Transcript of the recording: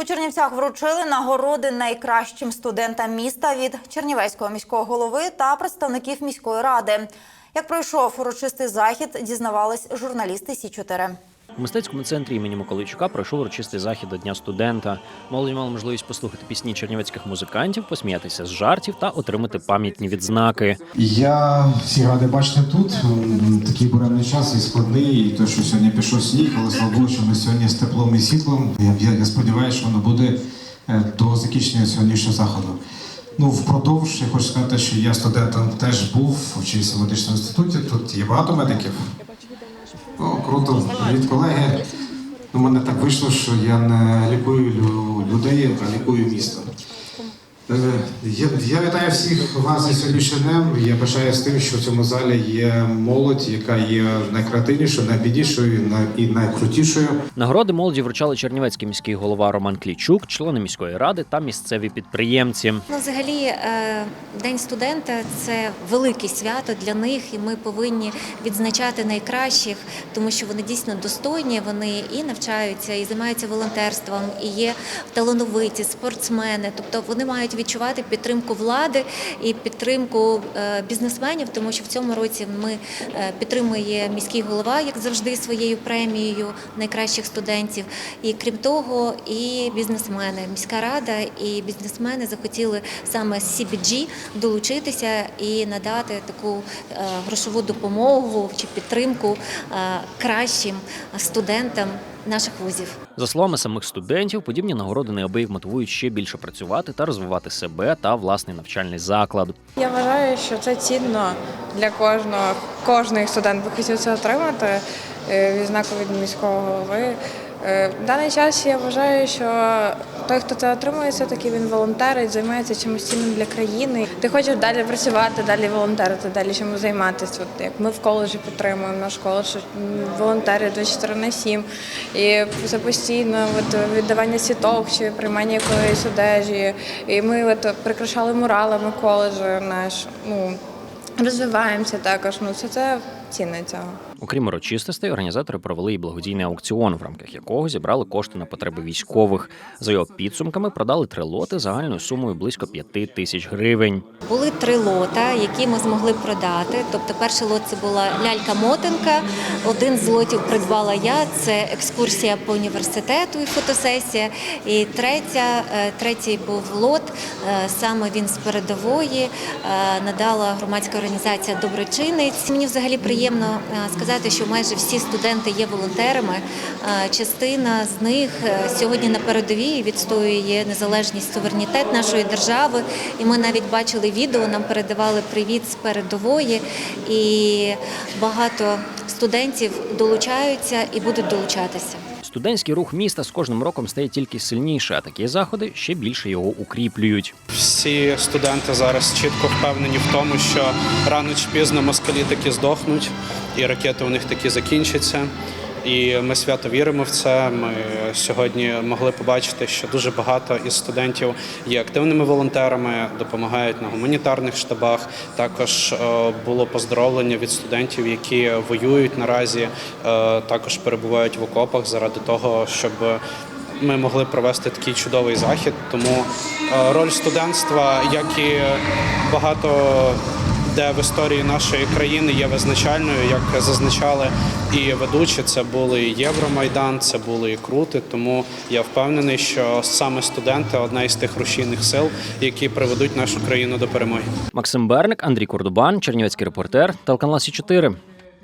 У Чернівцях вручили нагороди найкращим студентам міста від Чернівецького міського голови та представників міської ради. Як пройшов урочистий захід, дізнавались журналісти Сі 4 У мистецькому центрі імені Миколайчука пройшов урочистий захід до Дня студента. Молодь мала можливість послухати пісні чернівецьких музикантів, посміятися з жартів та отримати пам'ятні відзнаки. Я всі радий бачити тут. Такий буремний час і складний, і те, що сьогодні пішов сніг, але слава Богу, що ми сьогодні з теплом і світлом. Я, я, я сподіваюся, що воно буде е, до закінчення сьогоднішнього заходу. Ну, впродовж я хочу сказати, що я студентом теж був, вчився в медичному інституті. Тут є багато медиків. Круто, привіт, колеги. У мене так вийшло, що я не лікую людей, а лікую місто. Е, Я, я вітаю всіх вас зі сьогоднішнім днем. Я бажаю з тим, що в цьому залі є молодь, яка є найкреативнішою, найбіднішою най- і найкрутішою. Нагороди молоді вручали чернівецький міський голова Роман Клічук, члени міської ради та місцеві підприємці. Ну, взагалі, е, День студента це велике свято для них, і ми повинні відзначати найкращих, тому що вони дійсно достойні. Вони і навчаються, і займаються волонтерством, і є талановиті спортсмени. Тобто вони мають відчувати підтримку влади і підтримку е, бізнесменів, тому що в цьому році ми е, підтримує міський голова, як завжди, своєю премією найкращих студентів. І крім того, і бізнесмени, міська рада і бізнесмени захотіли саме CBG долучитися і надати таку е, грошову допомогу чи підтримку кращим студентам наших вузів. За словами самих студентів, подібні нагороди неабияк мотивують ще більше працювати та розвивати себе та власний навчальний заклад. Я вважаю, що це цінно для кожного. Кожний студент би хотів це отримати відзнаку від міського голови. Е, В даний час я вважаю, що той, хто це отримує, все таки він волонтерить, займається чимось цінним для країни. Ти хочеш далі працювати, далі волонтерити, далі чимось займатися. От як ми в коледжі підтримуємо наш коледж, волонтери 24 на 7. І це постійно от, віддавання світок чи приймання якоїсь одежі. І ми от, прикрашали муралами коледжу наш. Ну, розвиваємося також. Ну, це, це цінно цього. Окрім урочистостей, організатори провели і благодійний аукціон, в рамках якого зібрали кошти на потреби військових. За його підсумками продали три лоти загальною сумою близько п'яти тисяч гривень. Були три лота, які ми змогли продати. Тобто, перший лот це була лялька-мотанка. Один з лотів придбала я. Це екскурсія по університету і фотосесія. І третя, е, третій був лот. е, Саме він з передової е, надала громадська організація Доброчинець. Мені взагалі приємно е, сказати, що майже всі студенти є волонтерами. Е, Частина з них е, сьогодні на передовій відстоює незалежність, суверенітет нашої держави. І ми навіть бачили відео, нам передавали привіт з передової, і багато студентів долучаються і будуть долучатися. Студентський рух міста з кожним роком стає тільки сильніше, а такі заходи ще більше його укріплюють. Всі студенти зараз чітко впевнені в тому, що рано чи пізно москалі таки здохнуть, і ракети у них таки закінчаться. І ми свято віримо в це. Ми сьогодні могли побачити, що дуже багато із студентів є активними волонтерами, допомагають на гуманітарних штабах. Також е, було поздоровлення від студентів, які воюють наразі, е, також перебувають в окопах заради того, щоб ми могли провести такий чудовий захід. Тому е, роль студентства, як і багато де в історії нашої країни є визначальною, як зазначали і ведучі, це були і Євромайдан, це були і крути. Тому я впевнений, що саме студенти одна із тих рушійних сил, які приведуть нашу країну до перемоги. Максим Берник, Андрій Кордубан, Чернівецький репортер, телеканал Сі 4